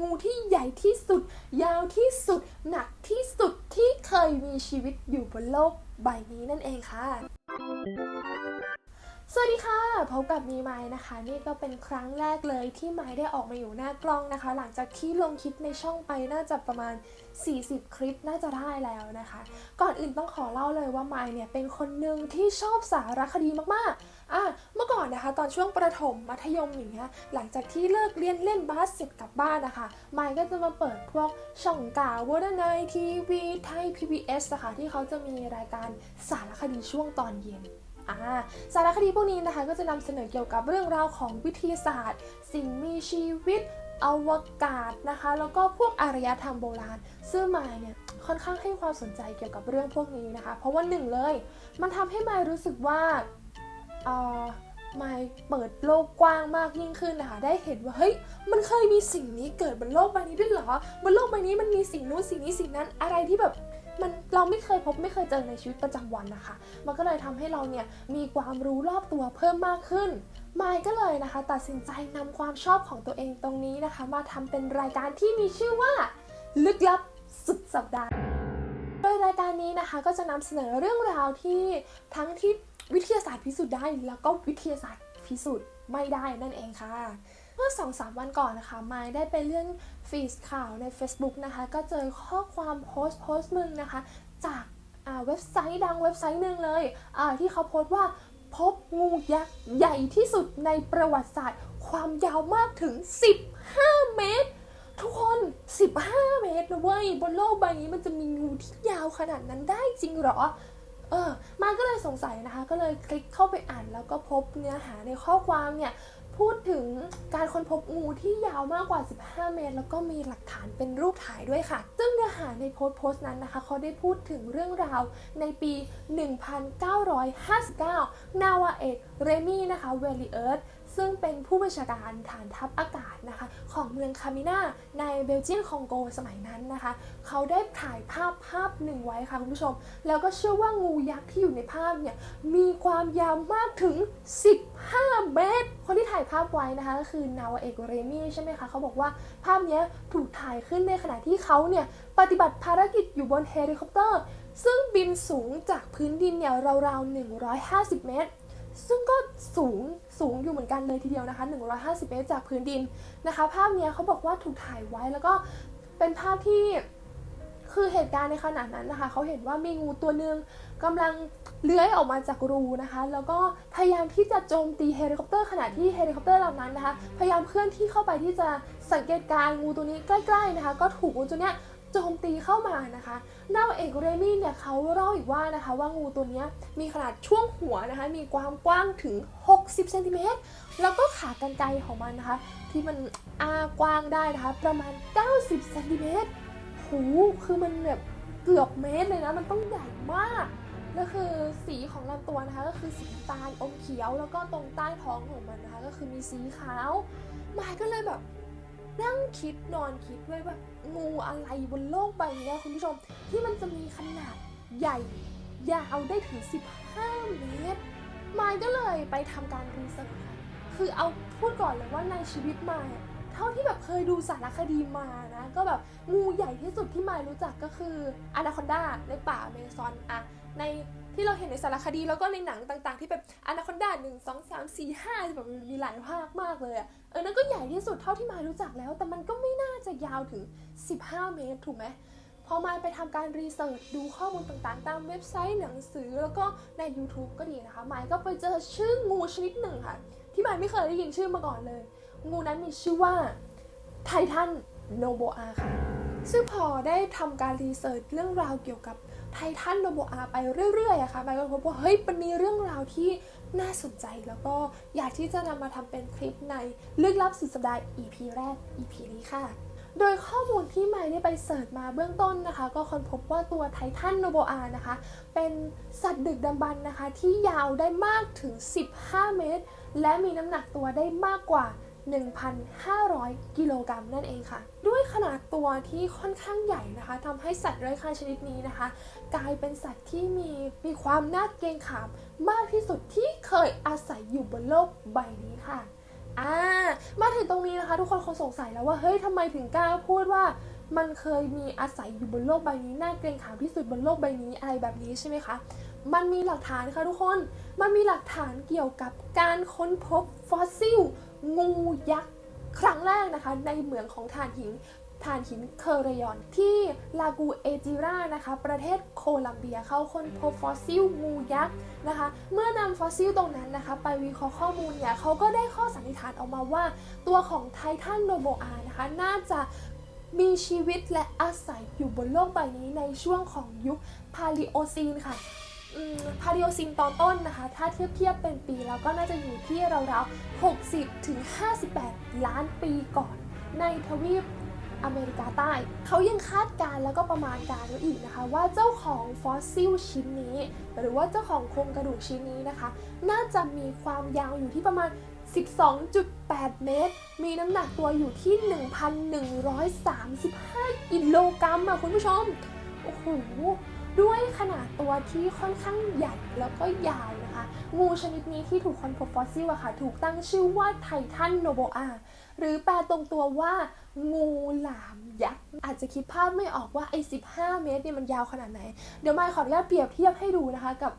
งูที่ใหญ่ที่สุด ยาวที่สุด หนักที่สุดที่เคยมีชีวิตอยู่บนโลกใบนี้นั่นเองค่ะ สวัสดีค่ะพบกับมีไม้นะคะ นี่ก็เป็นครั้งแรกเลยที่ไม้ได้ออกมาอยู่หน้ากล้องนะคะ หลังจากที่ลงคลิปในช่องไปน่าจะประมาณ 40 คลิปน่าจะได้แล้วนะคะ ก่อนอื่นต้องขอเล่าเลยว่าไม้เนี่ยเป็นคนหนึ่งที่ชอบสารคดีมากๆอะเมื่อก่อนนะคะ ตอนช่วงประถมมัธยมอย่างเงี้ยหลังจากที่เลิกเรียนเล่นบาสเสร็จกลับบ้านนะคะไม้ก็จะมาเปิดพวกช่องกาวอร์ดไนทีวีไทย PBS นะคะที่เขาจะมีรายการสารคดีช่วงตอนเย็น สารคดีพวกนี้นะคะก็จะนำเสนอเกี่ยวกับเรื่องราวของวิทยาศาสตร์ สิ่งมีชีวิตอวกาศนะคะ แล้วก็พวกอารยธรรมโบราณ ซึ่งมายเนี่ยค่อนข้างให้ความสนใจเกี่ยวกับเรื่องพวกนี้นะคะ เพราะว่าหนึ่งเลย มันทำให้มายรู้สึกว่าเอ่อมายเปิดโลกกว้างมากยิ่งขึ้นนะคะ ได้เห็นว่าเฮ้ยมันเคยมีสิ่งนี้เกิดบนโลกใบนี้ด้วยเหรอบนโลกใบนี้มันมีสิ่งนู้นสิ่งนี้สิ่งนั้นอะไรที่แบบ มันเราไม่เคยพบไม่เคยเจอในชีวิตประจำวันนะคะ มันก็เลยทำให้เราเนี่ยมีความรู้รอบตัวเพิ่มมากขึ้นมายก็เลยนะคะ ตัดสินใจนำความชอบของตัวเองตรงนี้นะคะ มาทำเป็นรายการที่มีชื่อว่า ลึกลับสุดสัปดาห์ โดยรายการนี้นะคะก็จะนำเสนอเรื่องราวที่ทั้งที่วิทยาศาสตร์พิสูจน์ได้แล้วก็วิทยาศาสตร์พิสูจน์ไม่ได้นั่นเองค่ะ มื่อ2อสวันก่อนนะคะไมายได้ไปเลื่อนฟีดข่าวใน Facebook นะคะ ก็เจอข้อความโพสต์โพสต์หนึ่งนะคะ จากเว็บไซต์ดังเว็บไซต์หนึ่งเลยที่เขาโพสต์ว่าพบงูยักษ์ใหญ่ที่สุดในประวัติศาสตร์ ความยาวมากถึง 15 เมตร ทุกคน 15 เมตรนะเว้ย บนโลกใบนี้มันจะมีงูที่ยาวขนาดนั้นได้จริงหรอ เออมันก็เลยสงสัยนะคะ ก็เลยคลิกเข้าไปอ่านแล้วก็พบเนื้อหาในข้อความเนี่ย พูดถึงการค้นพบงูที่ยาวมากกว่า 15 เมตร แล้วก็มีหลักฐานเป็นรูปถ่ายด้วยค่ะ ซึ่งเนื้อหาในโพสต์โพสต์นั้นนะคะ เขาได้พูดถึงเรื่องราวในปี 1959 นาวาเอกเรมี่นะคะ เวลิเอิร์ธ ซึ่งเป็นผู้บัญชาการฐานทัพอากาศนะคะของเมืองคามินาในเบลเจียมคองโกสมัยนั้นนะคะ เขาได้ถ่ายภาพภาพหนึ่งไว้ค่ะคุณผู้ชม แล้วก็เชื่อว่างูยักษ์ที่อยู่ในภาพเนี่ยมีความยาวมากถึง 15 เมตร คนที่ถ่ายภาพไว้นะคะก็คือนาวเอกเรมี่ใช่ไหมคะเขาบอกว่าภาพนี้ถูกถ่ายขึ้นในขณะที่เขาเนี่ยปฏิบัติภารกิจอยู่บนเฮลิคอปเตอร์ ซึ่งบินสูงจากพื้นดินเนี่ยราวๆ 150 เมตร ซึ่งก็สูงสูงอยู่เหมือนกันเลยทีเดียวนะคะ 150 เมตรจากพื้นดินนะคะ ภาพเนี้ยเขาบอกว่าถูกถ่ายไว้แล้วก็เป็นภาพที่คือเหตุการณ์ในขณะนั้นนะคะเขาเห็นว่ามีงูตัวหนึ่งกำลังเลื้อยออกมาจากรูนะคะ แล้วก็พยายามที่จะโจมตีเฮลิคอปเตอร์ขณะที่เฮลิคอปเตอร์เหลำนั้นนะคะ พยายามเคลื่อนที่เข้าไปที่จะสังเกตการ์งูตัวนี้ใกล้ๆนะคะ ก็ถูกงูตัวเนี้ย โจมตีเข้ามานะคะนาวาเอกเรมี่เนี่ยเขาเล่าอีกว่านะคะว่างูตัวนี้มีขนาดช่วงหัวนะคะมีความกว้างถึง 60เซนติเมตรแล้วก็ขากรรไกรของมันนะคะ ที่มันอากว้างได้นะคะ ประมาณ 90เซนติเมตรหูคือมันแบบเกือบเมตรเลยนะมันต้องใหญ่มากแล้วคือสีของลำตัวนะคะก็คือสีตาลอมเขียวแล้วก็ตรงใต้ท้องของมันนะคะ ก็คือมีสีขาวมายก็เลยแบบนั่งคิดนอนคิดด้วยว่า งูอะไรบนโลกใบนี้คุณผู้ชม ที่มันจะมีขนาดใหญ่ ยาวได้ถึง 15 เมตรมายก็เลยไปทำการรีเสิร์ชคือเอาพูดก่อนเลยว่าในชีวิตมายเท่าที่แบบเคยดูสารคดีมานะ ก็แบบงูใหญ่ที่สุดที่มายรู้จักก็คืออนาคอนดาในป่าอเมซอนอะใน ที่เราเห็นในสารคดีแล้วก็ในหนังต่าง ๆ ที่แบบอนาคอนดาหนึ่งสองสามสี่ห้าแบบมีหลายภาคมากเลยอะเออนั่นก็ใหญ่ที่สุดเท่าที่มายรู้จักแล้ว แต่มันก็ไม่น่าจะยาวถึง 15 เมตรถูกไหมพอมาไปทำการรีเสิร์ชดูข้อมูลต่างๆ ตามเว็บไซต์หนังสือแล้วก็ใน YouTube ก็ดีนะคะมายก็ไปเจอชื่องูชนิดหนึ่งค่ะ ที่มายไม่เคยได้ยินชื่อมาก่อนเลย งูนั้นมีชื่อว่าไททันโนโบอาค่ะซึ่งพอได้ทำการรีเสิร์ชเรื่องราวเกี่ยวกับ ไททันโนโบอาไปเรื่อยๆอะค่ะมายก็พบว่าเฮ้ยมันมีเรื่องราวที่น่าสนใจแล้วก็อยากที่จะนำมาทำเป็นคลิปในลึกลับสุดสัปดาห์ EP แรก EP นี้ค่ะ โดยข้อมูลที่ไมค์ได้ไปเสิร์ชมาเบื้องต้นนะคะ ก็ค้นพบว่าตัวไททันโนโบอานะคะ เป็นสัตว์ดึกดำบรรพ์นะคะ ที่ยาวได้มากถึง 15 เมตร และมีน้ำหนักตัวได้มากกว่า 1,500 กิโลกรัมนั่นเองค่ะ ด้วยขนาดตัวที่ค่อนข้างใหญ่นะคะทำให้สัตว์เลื้อยคลานชนิดนี้นะคะ กลายเป็นสัตว์ที่มีมีความน่าเกรงขามมากที่สุดที่เคยอาศัยอยู่บนโลกใบนี้ค่ะอ่ามาถึงตรงนี้นะคะ ทุกคนคงสงสัยแล้วว่าเฮ้ยทำไมถึงกล้าพูดว่ามันเคยมีอาศัยอยู่บนโลกใบนี้น่าเกรงขามที่สุดบนโลกใบนี้อะไรแบบนี้ใช่ไหมคะ มันมีหลักฐานค่ะทุกคน มันมีหลักฐานเกี่ยวกับการค้นพบฟอสซิล งูยักษ์ครั้งแรกนะคะในเหมืองของถ่านหินถ่านหินเคอร์เรยอน ที่ลากูเอจิรานะคะ ประเทศโคลัมเบียเขาค้นพบฟอสซิลงูยักษ์นะคะ เมื่อนำฟอสซิลตรงนั้นนะคะ ไปวิเคราะห์ข้อมูลเนี่ยเขาก็ได้ข้อสันนิษฐานออกมาว่า ตัวของไททันโนโบอานะคะ น่าจะมีชีวิตและอาศัยอยู่บนโลกใบนี้ในช่วงของยุคพาลิโอซีนค่ะ พาริโอซินตอนต้นนะคะ ถ้าเทียบเทียบเป็นปีแล้วก็น่าจะอยู่ที่ราวๆ 60 ถึง 58 ล้านปีก่อน ในทวีปอเมริกาใต้ เขายังคาดการ์แล้วก็ประมาณการไว้อีกนะคะ ว่าเจ้าของฟอสซิลชิ้นนี้ หรือว่าเจ้าของโครงกระดูกชิ้นนี้นะคะ น่าจะมีความยาวอยู่ที่ประมาณ 12.8 เมตร มีน้ำหนักตัวอยู่ที่ 1,135 กิโลกรัมอะคุณผู้ชม โอ้โห ด้วยขนาดตัวที่ค่อนข้างใหญ่แล้วก็ยาวนะคะ งูชนิดนี้ที่ถูกค้นพบฟอสซิลอะค่ะ ถูกตั้งชื่อว่าไททันโนโบอา หรือแปลตรงตัวว่างูหลามยักษ์อาจจะคิดภาพไม่ออกว่าไอ้ 15 เมตรเนี่ยมันยาวขนาดไหน เดี๋ยวมาขออนุญาตเปรียบเทียบให้ดูนะคะกับ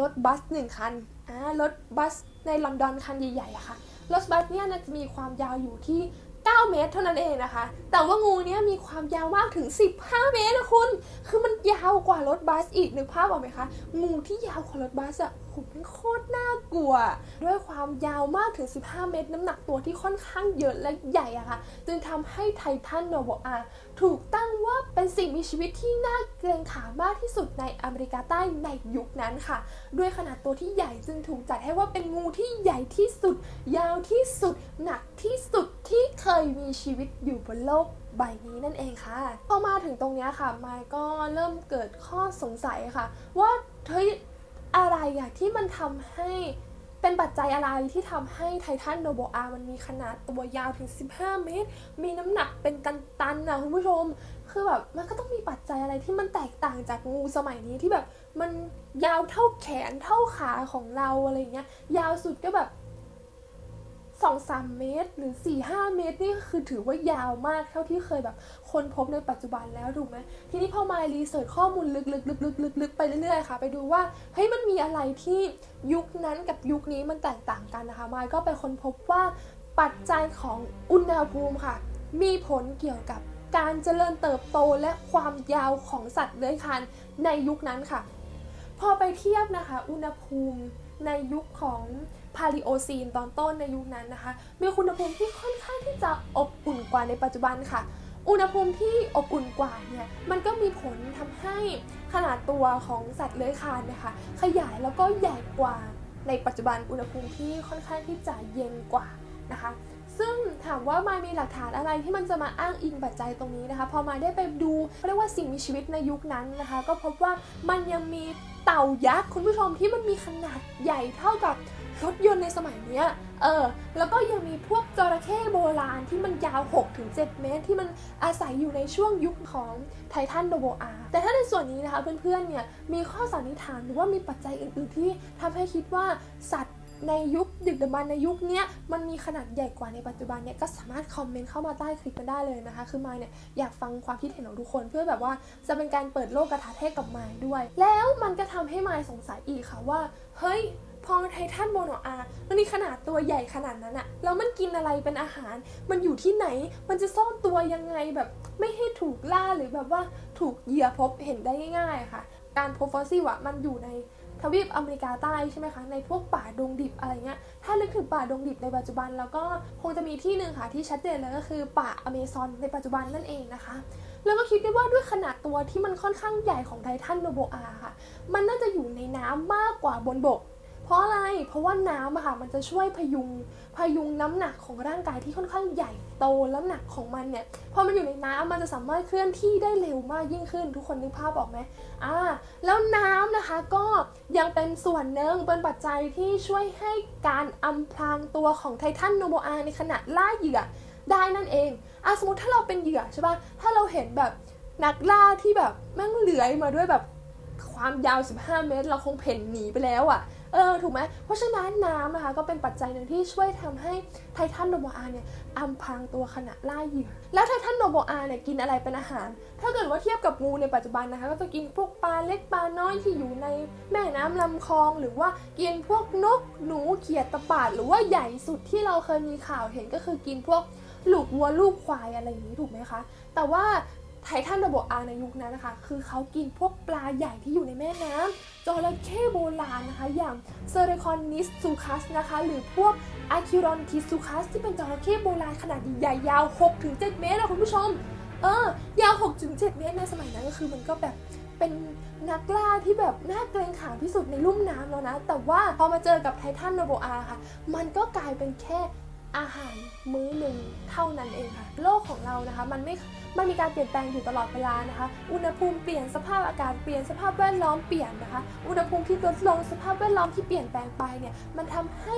รถบัสหนึ่งคันอ่ารถบัสในลอนดอนคันใหญ่ๆอะค่ะรถบัสเนี่ยนะจะมีความยาวอยู่ที่ 9 เมตรเท่านั้นเองนะคะ แต่ว่างูเนี้ยมีความยาวมากถึง 15 เมตรนะคุณ คือมันยาวกว่ารถบัสอีกนึกภาพออกไหมคะ งูที่ยาวกว่ารถบัสอะ โหมันโคตรน่ากลัว ด้วยความยาวมากถึง 15 เมตร น้ำหนักตัวที่ค่อนข้างเยอะและใหญ่อะค่ะ จึงทำให้ไททันโนโบอาถูกตั้งว่าเป็นสิ่งมีชีวิตที่น่าเกรงขามมากที่สุดในอเมริกาใต้ในยุคนั้นค่ะ ด้วยขนาดตัวที่ใหญ่จึงถูกจัดให้ว่าเป็นงูที่ใหญ่ที่สุด ยาวที่สุด หนักที่สุดที่เคยมีชีวิตอยู่บนโลกใบนี้นั่นเองค่ะ พอมาถึงตรงนี้ค่ะ มายก็เริ่มเกิดข้อสงสัยค่ะ ว่าเฮ้ย อะไรอะที่มันทำให้เป็นปัจจัยอะไรที่ทำให้ไททันโนโบอามันมีขนาดตัวยาวถึง 15 เมตร มีน้ำหนักเป็นตันๆนะคุณผู้ชม คือแบบมันก็ต้องมีปัจจัยอะไรที่มันแตกต่างจากงูสมัยนี้ที่แบบ มันยาวเท่าแขนเท่าขาของเราอะไรเงี้ย ยาวสุดก็แบบ สองสามเมตรหรือ4ี่ห้าเมตรนี่คือถือว่ายาวมากเท่าที่เคยแบบคนพบในปัจจุบันแล้วถูกไหมทีนี้พอมารีเสิร์ชข้อมูลลึกๆๆๆๆไปเรื่อยๆค่ะ ไปดูว่าเฮ้ยมันมีอะไรที่ยุคนั้นกับยุคนี้มันแตกต่างกันนะคะมายก็ไปค้นพบว่าปัจจัยของอุณหภูมิค่ะ มีผลเกี่ยวกับการเจริญเติบโตและความยาวของสัตว์เลื้อยคลานในยุคนั้นค่ะ พอไปเทียบนะคะ อุณหภูมิในยุคของ พาลิโอซีนตอนต้นในยุคนั้นนะคะ มีอุณหภูมิที่ค่อนข้างที่จะอบอุ่นกว่าในปัจจุบันค่ะ อุณหภูมิที่อบอุ่นกว่าเนี่ยมันก็มีผลทำให้ขนาดตัวของสัตว์เลื้อยคลานเนะคะ ขยายแล้วก็ใหญ่กว่าในปัจจุบันอุณหภูมิที่ค่อนข้างที่จะเย็นกว่านะคะซึ่งถามว่ามามีหลักฐานอะไรที่มันจะมาอ้างอิงปัจจัยตรงนี้นะคะ พอมาได้ไปดูเรียกว่าสิ่งมีชีวิตในยุคนั้นนะคะ ก็พบว่ามันยังมีเต่ายักษ์คุณผู้ชมที่มันมีขนาดใหญ่เท่ากับ รถยนต์ในสมัยเนี้ย เออ แล้วก็ยังมีพวกจระเข้โบราณที่มันยาว 6-7 เมตร ที่มันอาศัยอยู่ในช่วงยุคของไททันโนโบอาแต่ถ้าในส่วนนี้นะคะเพื่อนๆ เนี่ย มีข้อสันนิษฐานหรือว่ามีปัจจัยอื่นๆ ที่ทำให้คิดว่าสัตว์ในยุคดึกดำบรรในยุคนี้มันมีขนาดใหญ่กว่าในปัจจุบันเนี่ยก็สามารถคอมเมนต์เข้ามาใต้คลิปกันได้เลยนะคะ คือมายเนี่ยอยากฟังความคิดเห็นของทุกคน เพื่อแบบว่าจะเป็นการเปิดโลกกระทะเทศกับมายด้วย แล้วมันก็ทำให้มายสงสัยอีกค่ะว่า เฮ้ย พอไททันโมโนอาร์มันมีขนาดตัวใหญ่ขนาดนั้นอะแล้วมันกินอะไรเป็นอาหาร มันอยู่ที่ไหน มันจะซ่อนตัวยังไงแบบไม่ให้ถูกล่าหรือแบบว่าถูกเหยื่อพบเห็นได้ง่ายๆค่ะ การพบฟอสซิลอะมันอยู่ในทวีปอเมริกาใต้ใช่ไหมคะ ในพวกป่าดงดิบอะไรเงี้ย ถ้านึกถึงป่าดงดิบในปัจจุบัน แล้วก็คงจะมีที่หนึ่งค่ะที่ชัดเจนเลยก็คือป่าอเมซอนในปัจจุบันนั่นเองนะคะ แล้วก็คิดได้ว่าด้วยขนาดตัวที่มันค่อนข้างใหญ่ของไททันโนโบอาค่ะ มันน่าจะอยู่ในน้ำมากกว่าบนบก เพราะอะไร เพราะว่าน้ำอะค่ะมันจะช่วยพยุงพยุงน้ำหนักของร่างกายที่ค่อนข้างใหญ่โตแล้วหนักของมันเนี่ยพอมันอยู่ในน้ำมันจะสามารถเคลื่อนที่ได้เร็วมากยิ่งขึ้น ทุกคนนึกภาพออกไหมอ่าแล้วน้ำนะคะก็ยังเป็นส่วนหนึ่งเป็นปัจจัยที่ช่วยให้การอำพรางตัวของไททันโนโบอาในขณะล่าเหยื่อได้นั่นเองอะสมมติถ้าเราเป็นเหยื่อใช่ปะถ้าเราเห็นแบบนักล่าที่แบบแม่งเลื้อยมาด้วยแบบความยาว 15 เมตร เราคงเพ่นหนีไปแล้วอะ่ะ เออถูกไหมเพราะฉะนั้นน้ำนะคะก็เป็นปัจจัยหนึ่งที่ช่วยทำให้ไททันโนโบอาเนี่ยอำพรางตัวขณะล่าเหยื่อแล้วไททันโนโบอาเนี่ยกินอะไรเป็นอาหาร ถ้าเกิดว่าเทียบกับงูในปัจจุบันนะคะ ก็จะกินพวกปลาเล็กปลาน้อยที่อยู่ในแม่น้ำลำคลอง หรือว่ากินพวกนกหนูเขียดตะปาดหรือว่าใหญ่สุดที่เราเคยมีข่าวเห็นก็คือกินพวกลูกวัวลูกควายอะไรอย่างนี้ถูกไหมคะ แต่ว่า ไททันโนโบอาในยุคนั้นนะคะ คือเขากินพวกปลาใหญ่ที่อยู่ในแม่น้ำจระเข้โบราณนะคะ อย่างเซเรคอนนิสซูคัสนะคะ หรือพวกอาคิรอนทิซูคัสที่เป็นจระเข้โบราณขนาดใหญ่ยาว 6-7 เมตรนะคุณผู้ชม เออยาว 6-7 เมตรในสมัยนั้นก็คือมันก็แบบเป็นนักล่าที่แบบน่าเกรงขามที่สุดในลุ่มน้ำแล้วนะ แต่ว่าพอมาเจอกับไททันโนโบอาค่ะ มันก็กลายเป็นแค่ อาหารมื้อหนึ่งเท่านั้นเองค่ะ โลกของเรานะคะมันไม่มันมีการเปลี่ยนแปลงอยู่ตลอดเวลานะคะ อุณหภูมิเปลี่ยนสภาพอากาศเปลี่ยนสภาพแวดล้อมเปลี่ยนนะคะ อุณหภูมิที่ลดลงสภาพแวดล้อมที่เปลี่ยนแปลงไปเนี่ยมันทำให้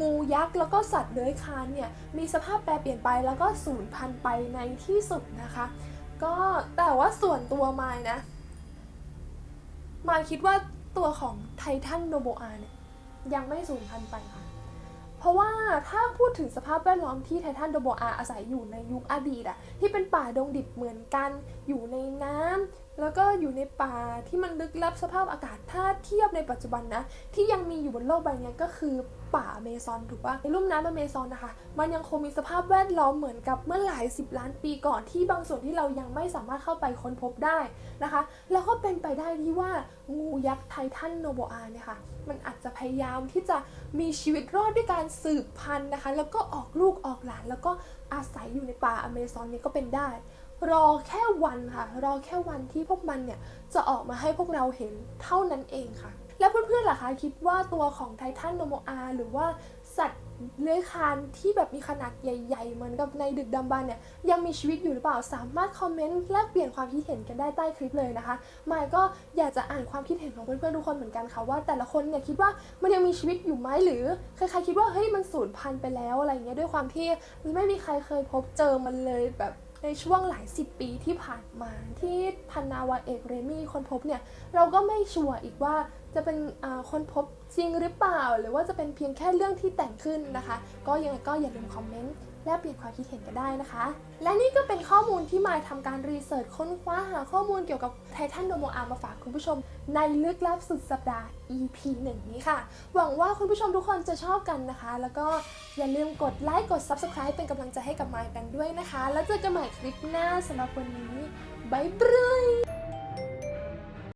งูยักษ์แล้วก็สัตว์เลื้อยคลานเนี่ยมีสภาพแปรเปลี่ยนไปแล้วก็สูญพันธุ์ไปในที่สุดนะคะ ก็แต่ว่าส่วนตัวมายนะมายคิดว่าตัวของไททันโนโบอาเนี่ยยังไม่สูญพันธุ์ไปค่ะ เพราะว่าถ้าพูดถึงสภาพแวดล้อมที่ไททันโดโบอาอาศัยอยู่ในยุคอดีตอะที่เป็นป่าดงดิบเหมือนกัน อยู่ในน้ำ แล้วก็อยู่ในป่าที่มันลึกลับสภาพอากาศถ้าเทียบในปัจจุบันนะ ที่ยังมีอยู่บนโลกใบนี้ก็คือป่าอเมซอนถูกปะในลุ่มน้ำอเมซอนนะคะ มันยังคงมีสภาพแวดล้อมเหมือนกับเมื่อหลายสิบล้านปีก่อนที่บางส่วนที่เรายังไม่สามารถเข้าไปค้นพบได้นะคะ แล้วก็เป็นไปได้ที่ว่างูยักษ์ไททันโนโบอาเนี่ยค่ะ มันอาจจะพยายามที่จะมีชีวิตรอดด้วยการสืบพันธุ์นะคะ แล้วก็ออกลูกออกหลานแล้วก็อาศัยอยู่ในป่าอเมซอนนี่ยก็เป็นได้ รอแค่วันค่ะ รอแค่วันที่พวกมันเนี่ยจะออกมาให้พวกเราเห็นเท่านั้นเองค่ะ แล้วเพื่อนๆล่ะคะคิดว่าตัวของไททันโนโมอาหรือว่าสัตว์เลื้อยคลานที่แบบมีขนาดใหญ่ๆ เหมือนกับในดึกดำบรรเนี่ยยังมีชีวิตอยู่หรือเปล่าสามารถคอมเมนต์แลกเปลี่ยนความคิดเห็นกันได้ใต้คลิปเลยนะคะมายก็อยากจะอ่านความคิดเห็นของเพื่อนๆทุกคนเหมือนกันค่ะว่า แต่ละคนเนี่ยคิดว่ามันยังมีชีวิตอยู่ไหมหรือใครๆคิดว่าเฮ้ยมันสูญพันธุ์ไปแล้วอะไรอย่างเงี้ยด้วยความที่ไม่มีใครเคยพบเจอมันเลยแบบ ในช่วงหลายสิบปีที่ผ่านมาที่พันนาวาเอกเรมี่คนพบเนี่ยเราก็ไม่ชัวร์อีกว่า จะเป็นคนพบจริงหรือเปล่า หรือว่าจะเป็นเพียงแค่เรื่องที่แต่งขึ้นนะคะ ก็ยังไงก็อย่าลืมคอมเมนต์แลกเปลี่ยนความคิดเห็นกันได้นะคะ และนี่ก็เป็นข้อมูลที่มายทำการรีเสิร์ชค้นคว้าหาข้อมูลเกี่ยวกับไททันโดโมอามาฝากคุณผู้ชม ในลึกลับสุดสัปดาห์ EP 1 นี้ค่ะ หวังว่าคุณผู้ชมทุกคนจะชอบกันนะคะ แล้วก็อย่าลืมกดไลค์กด Subscribe เป็นกำลังใจให้กับมายกันด้วยนะคะ แล้วเจอกันใหม่คลิปหน้าสำหรับวันนี้บายบาย